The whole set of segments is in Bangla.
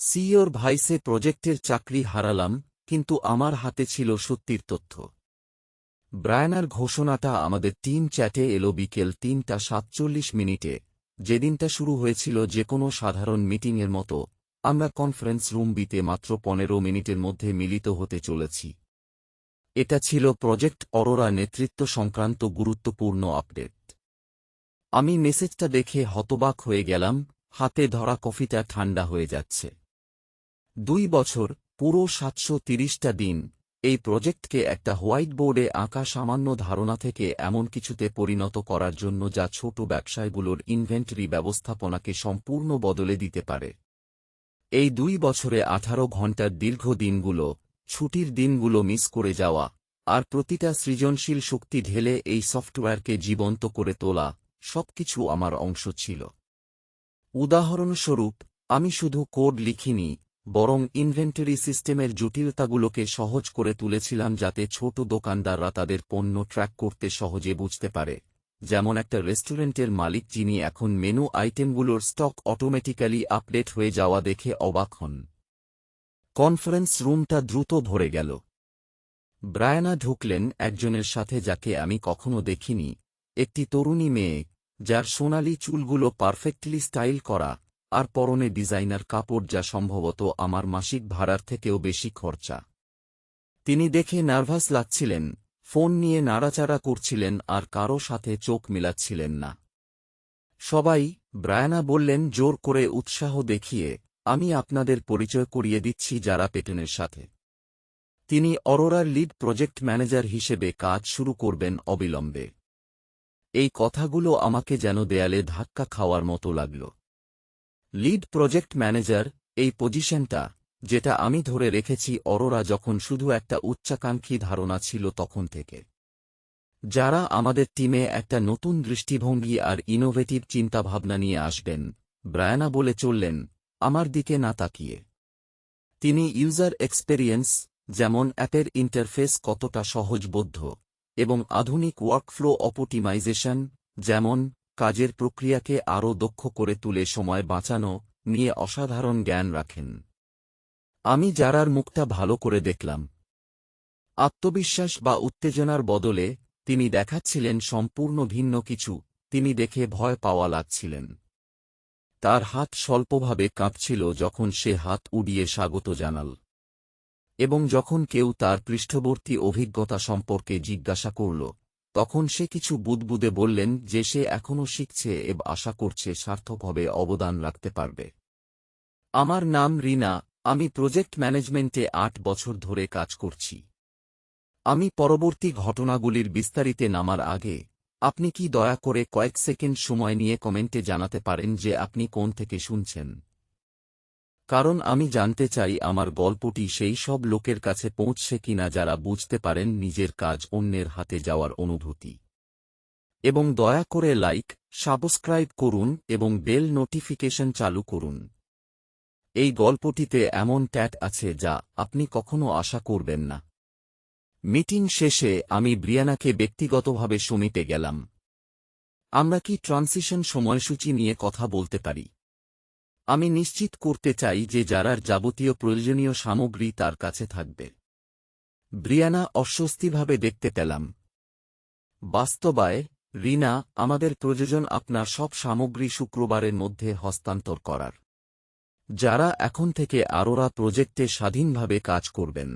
সিইওর ভাইসে প্রজেক্টের চাকরি হারালাম, কিন্তু আমার হাতে ছিল সত্যির তথ্য। ব্রায়ানার ঘোষণাটা আমাদের টিম চ্যাটে এলো বিকেল তিনটা সাতচল্লিশ মিনিটে। যেদিনটা শুরু হয়েছিল যে কোনো সাধারণ মিটিংয়ের মতো, আমরা কনফারেন্স রুম বিতে মাত্র পনেরো মিনিটের মধ্যে মিলিত হতে চলেছি। এটা ছিল প্রজেক্ট অরোরা নেতৃত্ব সংক্রান্ত গুরুত্বপূর্ণ আপডেট। আমি মেসেজটা দেখে হতবাক হয়ে গেলাম, হাতে ধরা কফিটা ঠান্ডা হয়ে যাচ্ছে। দুই বছর, পুরো সাতশো তিরিশটা দিন। এই প্রজেক্টকে একটা হোয়াইট বোর্ডে আঁকা সামান্য ধারণা থেকে এমন কিছুতে পরিণত করার জন্য যা ছোট ব্যবসায়গুলোর ইনভেন্টরি ব্যবস্থাপনাকে সম্পূর্ণ বদলে দিতে পারে। এই দুই বছরে আঠারো ঘণ্টার দীর্ঘ দিনগুলো, ছুটির দিনগুলো মিস করে যাওয়া, আর প্রতিটা সৃজনশীল শক্তি ঢেলে এই সফটওয়্যারকে জীবন্ত করে তোলা, সবকিছু আমার অংশ ছিল। উদাহরণস্বরূপ, আমি শুধু কোড লিখিনি বরং ইনভেন্টরি সিস্টেমের জটিলতাগুলোকে সহজ করে তুলেছিলাম যাতে ছোট দোকানদাররা তাদের পণ্য ট্র্যাক করতে সহজে বুঝতে পারে। যেমন একটা রেস্টুরেন্টের মালিক যিনি এখন মেনু আইটেমগুলোর স্টক অটোমেটিক্যালি আপডেট হয়ে যাওয়া দেখে অবাক হন। কনফারেন্স রুমটা দ্রুত ভরে গেল। ব্রায়ানা ঢুকলেন একজনের সাথে যাকে আমি কখনো দেখিনি। একটি তরুণী মেয়ে, যার সোনালি চুলগুলো পারফেক্টলি স্টাইল করা আর পরনে ডিজাইনার কাপড় যা সম্ভবত আমার মাসিক ভাড়ার থেকেও বেশি খরচা। তিনি দেখে নার্ভাস লাগছিলেন, ফোন নিয়ে নাড়াচাড়া করছিলেন আর কারও সাথে চোখ মিলাচ্ছিলেন না। সবাই, ব্রায়ানা বললেন জোর করে উৎসাহ দেখিয়ে, আমি আপনাদের পরিচয় করিয়ে দিচ্ছি যারা পেটনের সাথে। তিনি অরোরার লিড প্রজেক্ট ম্যানেজার হিসেবে কাজ শুরু করবেন অবিলম্বে। এই কথাগুলো আমাকে যেন দেয়ালে ধাক্কা খাওয়ার মতো লাগল। লিড প্রজেক্ট ম্যানেজার এই পজিশনটা যেটা আমি ধরে রেখেছি অরোরা যখন শুধু একটা উচ্চাকাঙ্ক্ষী ধারণা ছিল তখন থেকে। যারা আমাদের টিমে একটা নতুন দৃষ্টিভঙ্গি আর ইনোভেটিভ চিন্তাভাবনা নিয়ে আসবেন, ব্রায়ানা বলে চললেন, আমার দিকে না তাকিয়ে। তিনি ইউজার এক্সপেরিয়েন্স যেমন অ্যাপের ইন্টারফেস কতটা সহজবোধ্য, এবং আধুনিক ওয়ার্কফ্লো অপটিমাইজেশন যেমন কাজের প্রক্রিয়াকে আরও দক্ষ করে তুলে সময় বাঁচানো নিয়ে অসাধারণ জ্ঞান রাখেন। আমি যারার মুখটা ভালো করে দেখলাম। আত্মবিশ্বাস বা উত্তেজনার বদলে তিনি দেখাচ্ছিলেন সম্পূর্ণ ভিন্ন কিছু, তিনি দেখে ভয় পাওয়া লাগছিলেন। তার হাত স্বল্পভাবে কাঁপছিল যখন সে হাত উড়িয়ে স্বাগত জানাল। এবং যখন কেউ তার পৃষ্ঠবর্তী অভিজ্ঞতা সম্পর্কে জিজ্ঞাসা করল তখন সে কিছু বুদবুদে বললেন যে সে এখনও শিখছে এব আশা করছে সার্থকভাবে অবদান রাখতে পারবে। আমার নাম রিনা, আমি প্রজেক্ট ম্যানেজমেন্টে আট বছর ধরে কাজ করছি। আমি পরবর্তী ঘটনাগুলির বিস্তারিতে নামার আগে, আপনি কি দয়া করে কয়েক সেকেন্ড সময় নিয়ে কমেন্টে জানাতে পারেন যে আপনি কোন থেকে শুনছেন। কারণ আমি জানতে চাই আমার গল্পটি সেই সব লোকের কাছে পৌঁছছে কিনা যারা বুঝতে পারেন নিজের কাজ অন্যের হাতে যাওয়ার অনুভূতি। এবং দয়া করে লাইক, সাবস্ক্রাইব করুন এবং বেল নোটিফিকেশন চালু করুন। এই গল্পটিতে এমন ট্যাট আছে যা আপনি কখনো আশা করবেন না। মিটিং শেষে আমি ব্রিয়ানাকে ব্যক্তিগতভাবে সমিতে গেলাম। আমরা কি ট্রান্সিশন সময়সূচি নিয়ে কথা বলতে পারি? আমি নিশ্চিত করতে চাই যে যারার যাবতীয় প্রয়োজনীয় সামগ্রী তার কাছে থাকবে। ব্রিয়ানা অস্বস্তিভাবে দেখতে পেলাম। বাস্তবায়, রিনা আমাদের প্রয়োজন আপনার সব সামগ্রী শুক্রবারের মধ্যে হস্তান্তর করার। যারা এখন থেকে আরোরা প্রজেক্টে স্বাধীনভাবে কাজ করবেন।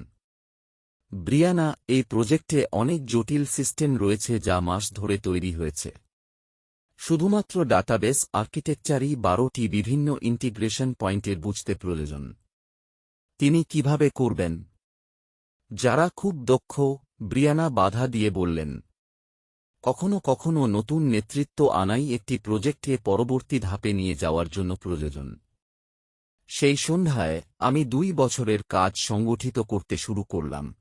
ব্রিয়ানা, এই প্রজেক্টে অনেক জটিল সিস্টেম রয়েছে যা মাস ধরে তৈরি হয়েছে। শুধুমাত্র ডাটাবেস, আর্কিটেকচারই বারোটি বিভিন্ন ইন্টিগ্রেশন পয়েন্টের বুঝতে প্রয়োজন। তিনি কীভাবে করবেন? যারা খুব দক্ষ, ব্রিয়ানা বাধা দিয়ে বললেন, কখনো কখনো নতুন নেতৃত্ব আনাই একটি প্রজেক্টে পরবর্তী ধাপে নিয়ে যাওয়ার জন্য প্রয়োজন। সেই সন্ধ্যায় আমি দুই বছরের কাজ সংগঠিত করতে শুরু করলাম।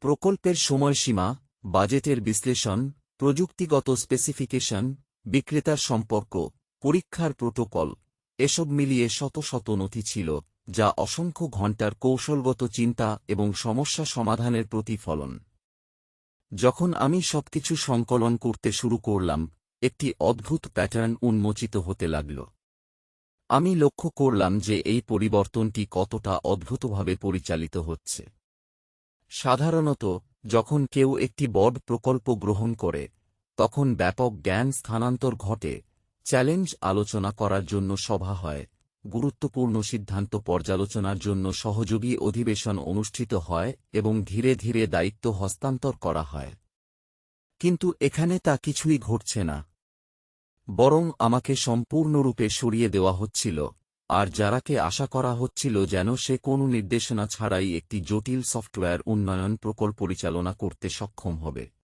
প্রকল্পের সময়সীমা, বাজেটের বিশ্লেষণ, প্রযুক্তিগত স্পেসিফিকেশন বিক্রেতার সম্পর্ক, পরীক্ষার প্রোটোকল, এসব মিলিয়ে শত শত নথি ছিল, যা অসংখ্য ঘণ্টার কৌশলগত চিন্তা এবং সমস্যা সমাধানের প্রতিফলন। যখন আমি সবকিছু সংকলন করতে শুরু করলাম, একটি অদ্ভুত প্যাটার্ন উন্মোচিত হতে লাগল। আমি লক্ষ্য করলাম যে এই পরিবর্তনটি কতটা অদ্ভুতভাবে পরিচালিত হচ্ছে। সাধারণত, যখন কেউ একটি বড় প্রকল্প গ্রহণ করে তখন ব্যাপক জ্ঞান স্থানান্তর ঘটে। চ্যালেঞ্জ আলোচনা করার জন্য সভা হয়। গুরুত্বপূর্ণ সিদ্ধান্ত পর্যালোচনার জন্য সহযোগী অধিবেশন অনুষ্ঠিত হয় এবং ধীরে ধীরে দায়িত্ব হস্তান্তর করা হয়। কিন্তু এখানে তা কিছুই ঘটছে না। বরং আমাকে সম্পূর্ণরূপে সরিয়ে দেওয়া হচ্ছিল, আর যারাকে আশা করা হচ্ছিল যেন সে কোনো নির্দেশনা ছাড়াই একটি জটিল সফটওয়্যার উন্নয়ন প্রকল্প পরিচালনা করতে সক্ষম হবে।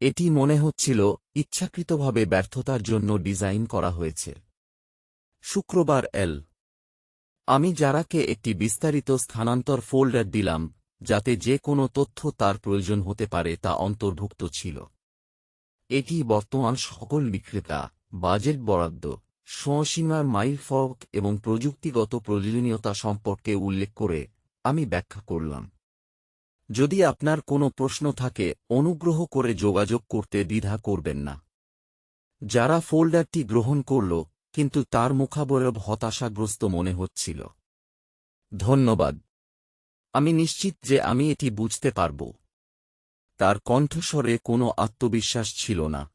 এটি মনে হচ্ছিল, ইচ্ছাকৃতভাবে ব্যর্থতার জন্য ডিজাইন করা হয়েছে। শুক্রবার, এল। আমি যারাকে একটি বিস্তারিত স্থানান্তর ফোল্ডার দিলাম, যাতে যে কোনো তথ্য তার প্রয়োজন হতে পারে তা অন্তর্ভুক্ত ছিল। এটি বর্তমান সকল বিক্রেতা, বাজেট বরাদ্দ সসীমার মাইল ফলক এবং প্রযুক্তিগত প্রয়োজনীয়তা সম্পর্কে উল্লেখ করে আমি ব্যাখ্যা করলাম। যদি আপনার কোনো প্রশ্ন থাকে, অনুগ্রহ করে যোগাযোগ করতে দ্বিধা করবেন না। যারা ফোল্ডারটি গ্রহণ করল, কিন্তু তার মুখাবয়ব হতাশাগ্রস্ত মনে হচ্ছিল। ধন্যবাদ। আমি নিশ্চিত যে আমি এটি বুঝতে পারব। তার কণ্ঠস্বরে কোনো আত্মবিশ্বাস ছিল না।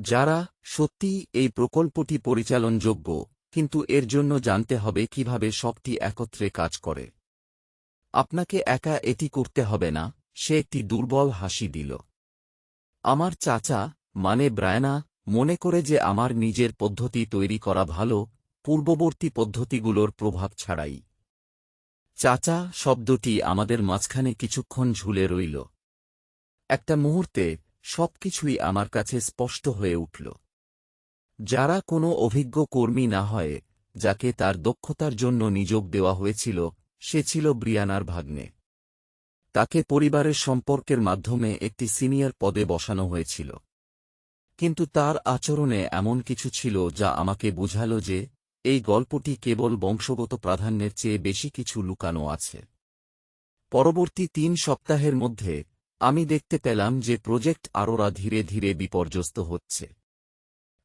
যারা সত্যিই এই প্রকল্পটি পরিচালনযোগ্য, কিন্তু এর জন্য জানতে হবে কীভাবে সবটি একত্রে কাজ করে। আপনাকে একা এটি করতে হবে না, সে একটি দুর্বল হাসি দিল। আমার চাচা মানে ব্রায়না, মনে করে যে আমার নিজের পদ্ধতি তৈরি করা ভালো, পূর্ববর্তী পদ্ধতিগুলোর প্রভাব ছাড়াই। চাচা, শব্দটি আমাদের মাঝখানে কিছুক্ষণ ঝুলে রইল। একটা মুহূর্তে, সবকিছুই আমার কাছে স্পষ্ট হয়ে উঠল। যারা কোনো অভিজ্ঞ কর্মী না হয়, যাকে তার দক্ষতার জন্য নিযোগ দেওয়া হয়েছিল সে ছিল ব্রিয়ানার ভাগ্নে। তাকে পরিবারের সম্পর্কের মাধ্যমে একটি সিনিয়র পদে বসানো হয়েছিল। কিন্তু তার আচরণে এমন কিছু ছিল যা আমাকে বুঝাল যে, এই গল্পটি কেবল বংশগত প্রাধান্যের চেয়ে বেশি কিছু লুকানো আছে। পরবর্তী তিন সপ্তাহের মধ্যে, আমি দেখতে পেলাম যে প্রজেক্ট আরোরা ধীরে ধীরে বিপর্যস্ত হচ্ছে।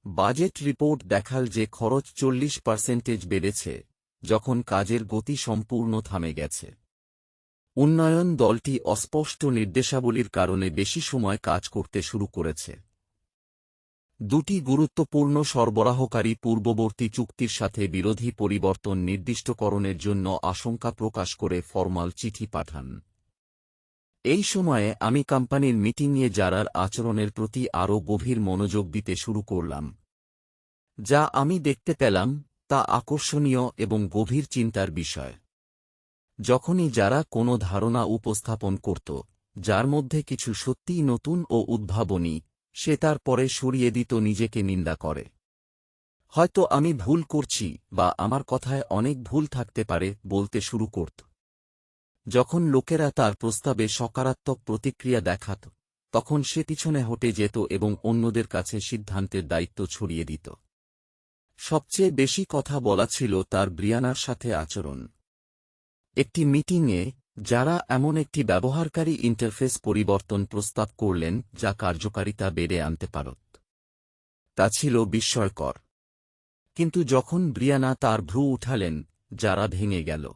বাজেট রিপোর্ট দেখাল যে খরচ চল্লিশ পার্সেন্টেজ বেড়েছে। যখন কাজের গতি সম্পূর্ণ থামে গেছে। উন্নয়ন দলটি অস্পষ্ট নির্দেশাবলীর কারণে বেশি সময় কাজ করতে শুরু করেছে। দুটি গুরুত্বপূর্ণ সরবরাহকারী পূর্ববর্তী চুক্তির সাথে বিরোধী পরিবর্তন নির্দিষ্টকরণের জন্য আশঙ্কা প্রকাশ করে ফরমাল চিঠি পাঠান। এই সময়ে আমি কোম্পানির মিটিংয়ে যারার আচরণের প্রতি আরও গভীর মনোযোগ দিতে শুরু করলাম। যা আমি দেখতে পেলাম তা আকর্ষণীয় এবং গভীর চিন্তার বিষয়। যখনই যারা কোনো ধারণা উপস্থাপন করত, যার মধ্যে কিছু সত্যিই নতুন ও উদ্ভাবনী, সে তার পরে সরিয়ে দিত নিজেকে নিন্দা করে। হয়তো আমি ভুল করছি বা আমার কথায় অনেক ভুল থাকতে পারে, বলতে শুরু করত। যখন লোকেরা তার প্রস্তাবে সকারাত্মক প্রতিক্রিয়া দেখাত, তখন সে পিছনে হটে যেত এবং অন্যদের কাছে সিদ্ধান্তের দায়িত্ব ছড়িয়ে দিত। সবচেয়ে বেশি কথা বলা ছিল তার ব্রিয়ানার সাথে আচরণ। একটি মিটিংয়ে যারা এমন একটি ব্যবহারকারী ইন্টারফেস পরিবর্তন প্রস্তাব করলেন যা কার্যকারিতা বেড়ে আনতে পারত। তা ছিল বিস্ময়কর। কিন্তু যখন ব্রিয়ানা তার ভ্রু উঠালেন, যারা ভেঙে গেল।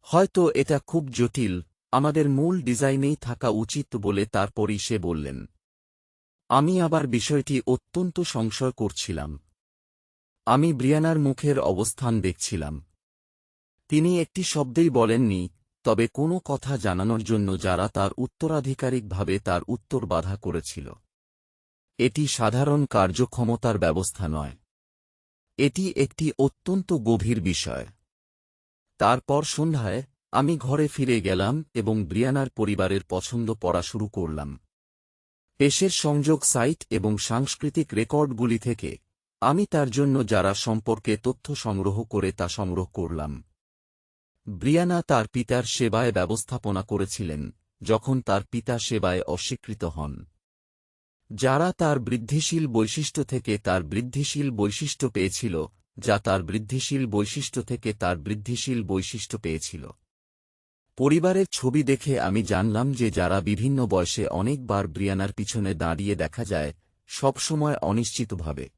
হয়তো এটা খুব জটিল, আমাদের মূল ডিজাইনেই থাকা উচিত বলে তারপরই সে বললেন। আমি আবার বিষয়টি অত্যন্ত সংশয় করছিলাম। আমি ব্রিয়ানার মুখের অবস্থান দেখছিলাম। তিনি একটি শব্দেই বলেননি, তবে কোনো কথা জানানোর জন্য যারা তার উত্তরাধিকারিকভাবে তার উত্তর বাধা করেছিল। এটি সাধারণ কার্যক্ষমতার ব্যবস্থা নয়। এটি একটি অত্যন্ত গভীর বিষয়। তারপর সন্ধ্যায় আমি ঘরে ফিরে গেলাম এবং ব্রিয়ানার পরিবারের পছন্দ পড়া শুরু করলাম। পেশের সংযোগ সাইট এবং সাংস্কৃতিক রেকর্ডগুলি থেকে আমি তার জন্য যারা সম্পর্কে তথ্য সংগ্রহ করে তা সংগ্রহ করলাম। ব্রিয়ানা তার পিতার সেবায় ব্যবস্থাপনা করেছিলেন, যখন তার পিতা সেবায় অস্বীকৃত হন। যারা তার বৃদ্ধিশীল বৈশিষ্ট্য থেকে তার বৃদ্ধিশীল বৈশিষ্ট্য পেয়েছিল, যা তার বৃদ্ধিশীল বৈশিষ্ট্য থেকে তার বৃদ্ধিশীল বৈশিষ্ট্য পেয়েছিল। পরিবারের ছবি দেখে আমি জানলাম যে যারা বিভিন্ন বয়সে অনেকবার ব্রিয়ানার পিছনে দাঁড়িয়ে দেখা যায়, সবসময় অনিশ্চিতভাবে।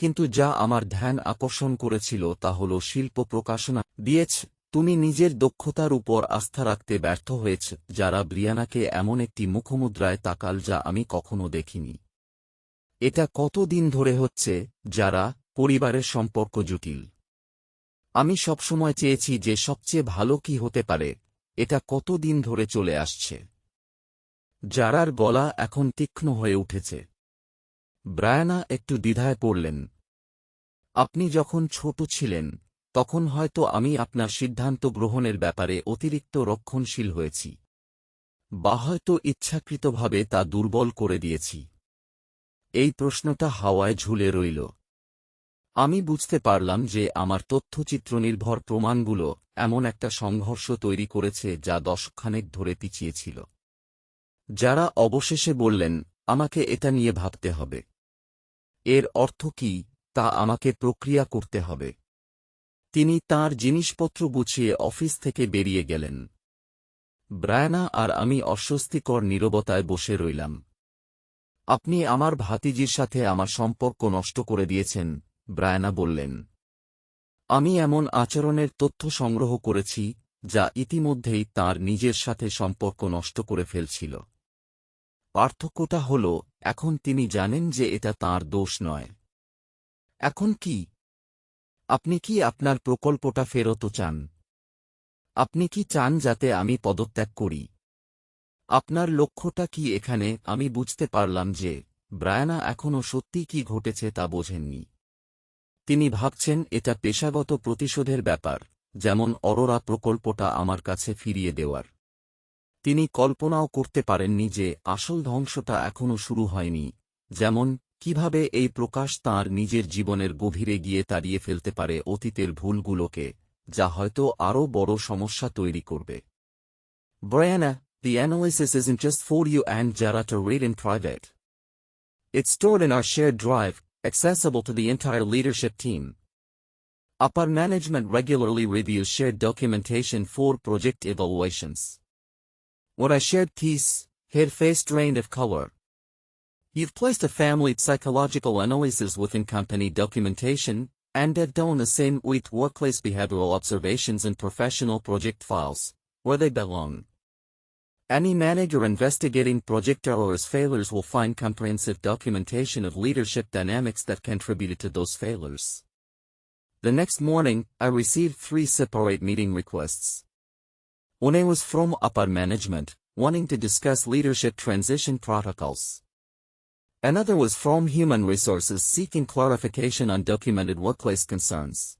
কিন্তু যা আমার ধ্যান আকর্ষণ করেছিল তা হল শিল্প প্রকাশনা। দিয়েছ, তুমি নিজের দক্ষতার উপর আস্থা রাখতে ব্যর্থ হয়েছ, যারা ব্রিয়ানাকে এমন একটি মুখমুদ্রায় তাকাল যা আমি কখনো দেখিনি। এটা কতদিন ধরে হচ্ছে, যারা পরিবারের সম্পর্ক জটিল। আমি সবসময় চেয়েছি যে সবচেয়ে ভালো কি হতে পারে, এটা কতদিন ধরে চলে আসছে। যারার গলা এখন তীক্ষ্ণ হয়ে উঠেছে। ব্রায়ানা একটু দ্বিধায় পড়লেন। আপনি যখন ছোট ছিলেন, তখন হয়তো আমি আপনার সিদ্ধান্ত গ্রহণের ব্যাপারে অতিরিক্ত রক্ষণশীল হয়েছি। বা হয়তো ইচ্ছাকৃতভাবে তা দুর্বল করে দিয়েছি। এই প্রশ্নটা হাওয়ায় ঝুলে রইল। আমি বুঝতে পারলাম যে আমার তথ্যচিত্র নির্ভর প্রমাণগুলো এমন একটা সংঘর্ষ তৈরি করেছে যা দশখানেক ধরে পিছিয়েছিল যারা অবশেষে বললেন, আমাকে এটা নিয়ে ভাবতে হবে। এর অর্থ কি তা আমাকে প্রক্রিয়া করতে হবে। তিনি তার জিনিসপত্র গুছিয়ে অফিস থেকে বেরিয়ে গেলেন। ব্রায়ানা আর আমি অস্বস্তিকর নীরবতায় বসে রইলাম। আপনি আমার ভাতিজির সাথে আমার সম্পর্ক নষ্ট করে দিয়েছেন, ব্রায়ানা বললেন। আমি এমন আচরণের তথ্য সংগ্রহ করেছি, যা ইতিমধ্যেই তার নিজের সাথে সম্পর্ক নষ্ট করে ফেলছিল। পার্থক্যটা হল এখন তিনি জানেন যে এটা তার দোষ নয়। এখন কি? আপনি কি আপনার প্রকল্পটা ফেরত চান? আপনি কি চান যাতে আমি পদত্যাগ করি? আপনার লক্ষ্যটা কি এখানে? আমি বুঝতে পারলাম যে ব্রায়ানা এখনও সত্যি কি ঘটেছে তা বোঝেননি। তিনি ভাবছেন, এটা পেশাগত প্রতিশোধের ব্যাপার, যেমন অরোরা প্রকল্পটা আমার কাছে ফিরিয়ে দেওয়ার। তিনি কল্পনাও করতে পারেননি যে আসল ধ্বংসটা এখনও শুরু হয়নি, যেমন, কীভাবে এই প্রকাশ তার নিজের জীবনের গভীরে গিয়ে তাড়িয়ে ফেলতে পারে অতীতের ভুলগুলোকে, যা হয়তো আরও বড় সমস্যা তৈরি করবে। Brianna the analysis is intact for you and Jarrett rail in private it's store in our share drive accessible to the entire leadership team upper management regularly with you share documentation for project evaluations When I shared peace, her face drained of color. You've placed a family psychological analysis within company documentation, and have done the same with workplace behavioral observations and professional project files, where they belong. Any manager investigating project errors failures will find comprehensive documentation of leadership dynamics that contributed to those failures. The next morning, I received three separate meeting requests. One was from upper management, wanting to discuss leadership transition protocols. Another was from human resources seeking clarification on documented workplace concerns.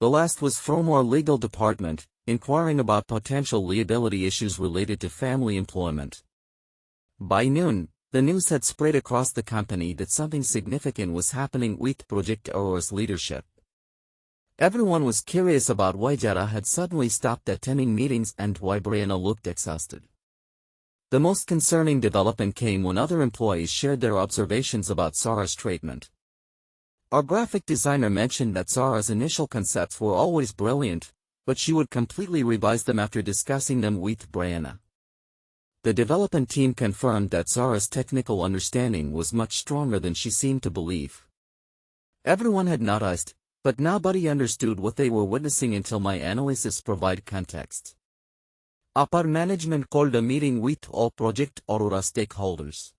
The last was from our legal department, inquiring about potential liability issues related to family employment. By noon, the news had spread across the company that something significant was happening with Project Aurora's leadership. Everyone was curious about why Jara had suddenly stopped attending meetings and why Brianna looked exhausted. The most concerning development came when other employees shared their observations about Sarah's treatment. Our graphic designer mentioned that Sarah's initial concepts were always brilliant, but she would completely revise them after discussing them with Brianna. The development team confirmed that Sarah's technical understanding was much stronger than she seemed to believe. Everyone had noticed, but nobody understood what they were witnessing until my analysis provided context. Upper management called a meeting with all Project Aurora stakeholders.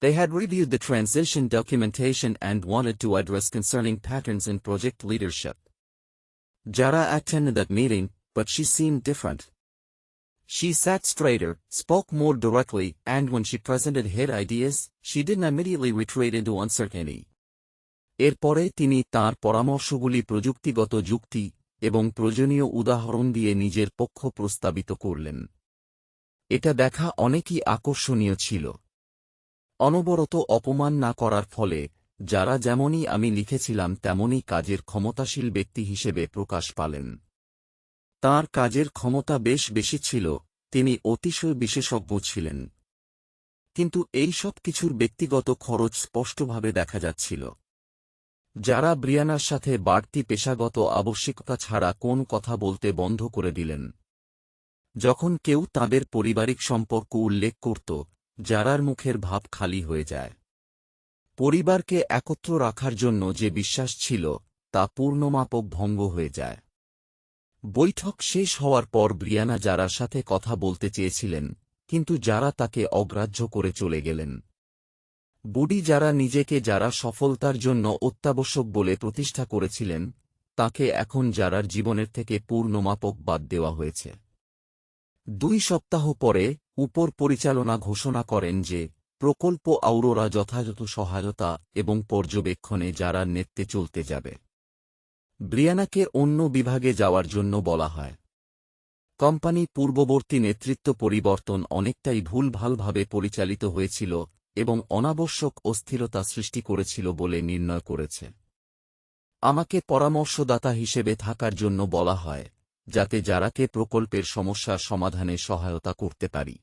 They had reviewed the transition documentation and wanted to address concerning patterns in project leadership. Jara attended that meeting, but she seemed different. She sat straighter, spoke more directly, and when she presented her ideas, she didn't immediately retreat into uncertainty. এরপরে তিনি তার পরামর্শগুলি প্রযুক্তিগত যুক্তি এবং প্রয়োজনীয় উদাহরণ দিয়ে নিজের পক্ষ প্রস্তাবিত করলেন। এটা দেখা অনেকই আকর্ষণীয় ছিল। অনবরত অপমান না করার ফলে, যারা যেমনই আমি লিখেছিলাম তেমনই কাজের ক্ষমতাশীল ব্যক্তি হিসেবে প্রকাশ পালেন। তার কাজের ক্ষমতা বেশ বেশি ছিল, তিনি অতিশয় বিশেষজ্ঞ ছিলেন। কিন্তু এই সব কিছুর ব্যক্তিগত খরচ স্পষ্টভাবে দেখা যাচ্ছিল। যারা ব্রিয়ানার সাথে বাড়তি পেশাগত আবশ্যিকতা ছাড়া কোন কথা বলতে বন্ধ করে দিলেন। যখন কেউ তাদের পারিবারিক সম্পর্ক উল্লেখ করত, যারার মুখের ভাব খালি হয়ে যায়। পরিবারকে একত্র রাখার জন্য যে বিশ্বাস ছিল, তা পূর্ণমাপক ভঙ্গ হয়ে যায়। বৈঠক শেষ হওয়ার পর ব্রিয়ানা যারার সাথে কথা বলতে চেয়েছিলেন, কিন্তু যারা তাকে অগ্রাহ্য করে চলে গেলেন। বুডি যারা নিজেকে যারা সফলতার জন্য অত্যাবশ্যক বলে প্রতিষ্ঠা করেছিলেন, তাকে এখন যারার জীবনের থেকে পূর্ণমাপক বাদ দেওয়া হয়েছে। দুই সপ্তাহ পরে উপর পরিচালনা ঘোষণা করেন যে, প্রকল্প আউরোরা যথাযথ সহায়তা এবং পর্যবেক্ষণে যারা নেতৃত্বে চলতে যাবে। ব্রিয়ানাকে অন্য বিভাগে যাওয়ার জন্য বলা হয়। কোম্পানি পূর্ববর্তী নেতৃত্ব পরিবর্তন অনেকটাই ভুলভালভাবে পরিচালিত হয়েছিল এবং অনাবশ্যক অস্থিরতা সৃষ্টি করেছিল বলে নির্ণয় করেছে। আমাকে পরামর্শদাতা হিসেবে থাকার জন্য বলা হয়, যাতে যারাকে প্রকল্পের সমস্যার সমাধানে সহায়তা করতে পারি।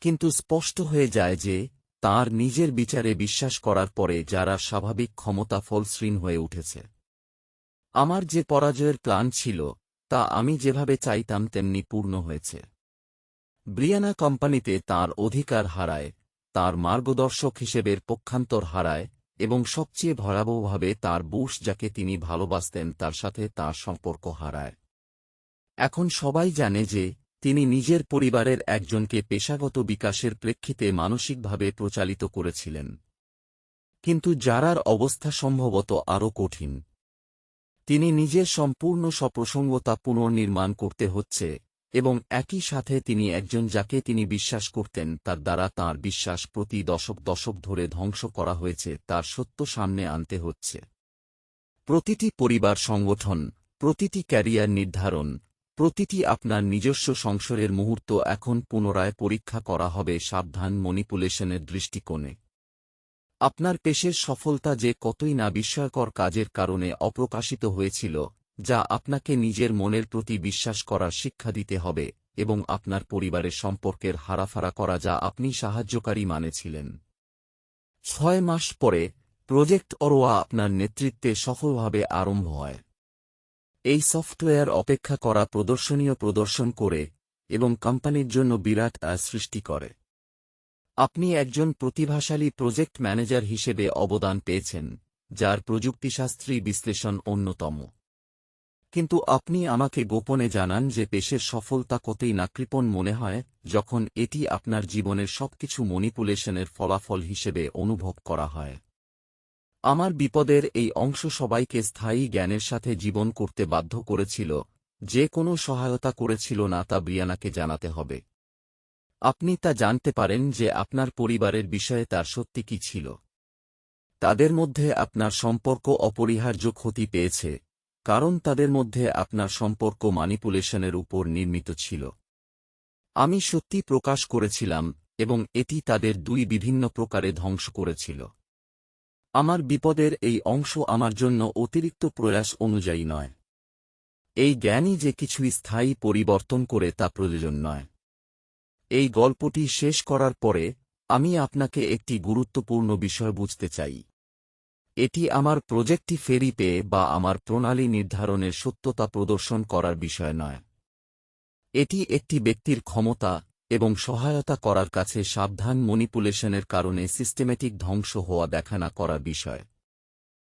কিন্তু স্পষ্ট হয়ে যায় যে, তার নিজের বিচারে বিশ্বাস করার পরে যারা স্বাভাবিক ক্ষমতা ফলশ্রীন হয়ে উঠেছে। আমার যে পরাজয়ের প্ল্যান ছিল, তা আমি যেভাবে চাইতাম তেমনি পূর্ণ হয়েছে। ব্রিয়ানা কোম্পানিতে তার অধিকার হারায় তার মার্গদর্শক হিসেবের পক্ষান্তর হারায় এবং সবচেয়ে ভয়াবহভাবে তার বুশ যাকে তিনি ভালোবাসতেন তার সাথে তার সম্পর্ক হারায়। এখন সবাই জানে যে, তিনি নিজের পরিবারের একজনকে পেশাগত বিকাশের প্রেক্ষিতে মানসিকভাবে প্রচালিত করেছিলেন। কিন্তু যারার অবস্থা সম্ভবত আরও কঠিন। তিনি নিজের সম্পূর্ণ সপ্রসঙ্গতা পুনর্নির্মাণ করতে হচ্ছে। এবং একই সাথে তিনি একজন যাকে তিনি বিশ্বাস করতেন, তার দ্বারা তার বিশ্বাস প্রতি দশক দশক ধরে ধ্বংস করা হয়েছে, তার সত্য সামনে আনতে হচ্ছে। প্রতিটি পরিবার সংগঠন, প্রতিটি ক্যারিয়ার নির্ধারণ, প্রতিটি আপনার নিজস্ব সংসরের মুহূর্ত এখন পুনরায় পরীক্ষা করা হবে সাবধান মনিপুলেশনের দৃষ্টিকোণে। আপনার পেশের সফলতা যে কতই না বিস্ময়কর কাজের কারণে অপ্রকাশিত হয়েছিল যা আপনাকে নিজের মনের প্রতি বিশ্বাস করার শিক্ষা দিতে হবে এবং আপনার পরিবারের সম্পর্কের হারাফারা করা যা আপনি সাহায্যকারী মানেছিলেন। ছয় মাস পরে, প্রজেক্ট অরোয়া আপনার নেতৃত্বে সফলভাবে আরম্ভ হয়। এই সফটওয়্যার অপেক্ষা করা প্রদর্শনীয় প্রদর্শন করে এবং কোম্পানির জন্য বিরাট আয় সৃষ্টি করে। আপনি একজন প্রতিভাশালী প্রজেক্ট ম্যানেজার হিসেবে অবদান পেয়েছেন, যার প্রযুক্তিশাস্ত্রী বিশ্লেষণ অন্যতম। কিন্তু আপনি আমাকে গোপনে জানান যে পেশের সফলতা কতই না নাকৃপণ মনে হয়, যখন এটি আপনার জীবনের সবকিছু মনিপুলেশনের ফলাফল হিসেবে অনুভব করা হয়। আমার বিপদের এই অংশ সবাইকে স্থায়ী জ্ঞানের সাথে জীবন করতে বাধ্য করেছিল, যে কোনো সহায়তা করেছিল না তা ব্রিয়ানাকে জানাতে হবে। আপনি তা জানতে পারেন যে আপনার পরিবারের বিষয়ে তার সত্যি কি ছিল। তাদের মধ্যে আপনার সম্পর্ক অপরিহার্য ক্ষতি পেয়েছে। কারণ তাদের মধ্যে আপনার সম্পর্ক ম্যানিপুলেশনের উপর নির্মিত ছিল। আমি সত্যি প্রকাশ করেছিলাম, এবং এটি তাদের দুই বিভিন্ন প্রকারে ধ্বংস করেছিল। আমার বিপদের এই অংশ আমার জন্য অতিরিক্ত প্রয়াস অনুযায়ী নয়। এই জ্ঞানই যে কিছুই স্থায়ী পরিবর্তন করে তা প্রয়োজন নয়। এই গল্পটি শেষ করার পরে, আমি আপনাকে একটি গুরুত্বপূর্ণ বিষয় বুঝতে চাই। এটি আমার প্রজেক্টটি ফেরি পেয়ে বা আমার প্রণালী নির্ধারণের সত্যতা প্রদর্শন করার বিষয় নয়। এটি একটি ব্যক্তির ক্ষমতা এবং সহায়তা করার কাছে সাবধান মনিপুলেশনের কারণে সিস্টেমেটিক ধ্বংস হওয়া দেখা না করার বিষয়।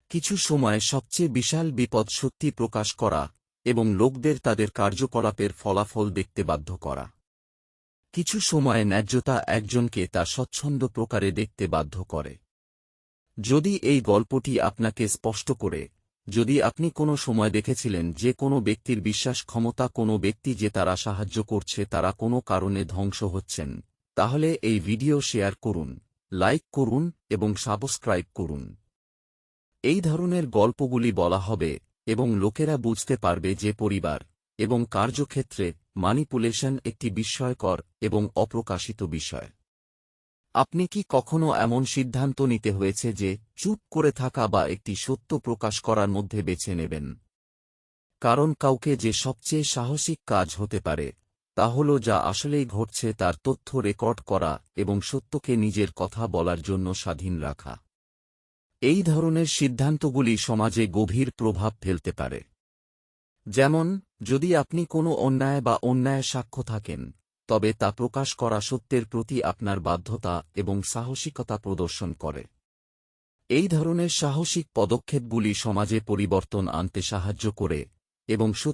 কিছু সময় সবচেয়ে বিশাল বিপদ সত্যি প্রকাশ করা এবং লোকদের তাদের কার্যকলাপের ফলাফল দেখতে বাধ্য করা। কিছু সময় ন্যায্যতা একজনকে তা স্বচ্ছন্দ প্রকারে দেখতে বাধ্য করে। যদি এই গল্পটি আপনাকে স্পষ্ট করে, যদি আপনি কোনো সময় দেখেছিলেন যে কোনো ব্যক্তির বিশ্বাস ক্ষমতা কোনো ব্যক্তি যে তারা সাহায্য করছে তারা কোনো কারণে ধ্বংস হচ্ছেন, তাহলে এই ভিডিও শেয়ার করুন, লাইক করুন এবং সাবস্ক্রাইব করুন। এই ধরনের গল্পগুলি বলা হবে এবং লোকেরা বুঝতে পারবে যে পরিবার এবং কার্যক্ষেত্রে মানিপুলেশন একটি বিস্ময়কর এবং অপ্রকাশিত বিষয়। আপনি কি কখনো এমন সিদ্ধান্ত নিতে হয়েছে যে চুপ করে থাকা বা একটি সত্য প্রকাশ করার মধ্যে বেছে নেবেন? কারণ কাউকে যে সবচেয়ে সাহসিক কাজ হতে পারে, তা হল যা আসলেই ঘটছে তার তথ্য রেকর্ড করা এবং সত্যকে নিজের কথা বলার জন্য স্বাধীন রাখা। এই ধরনের সিদ্ধান্তগুলি সমাজে গভীর প্রভাব ফেলতে পারে। যেমন, যদি আপনি কোনো অন্যায় বা অন্যায় সাক্ষ্য থাকেন তবে তা প্রকাশ করা সত্যের প্রতি আপনার বাধ্যতা এবং সাহসিকতা প্রদর্শন করে। এই ধরনের সাহসিক পদক্ষেপগুলি সমাজে পরিবর্তন আনতে সাহায্য করে এবং সত্যি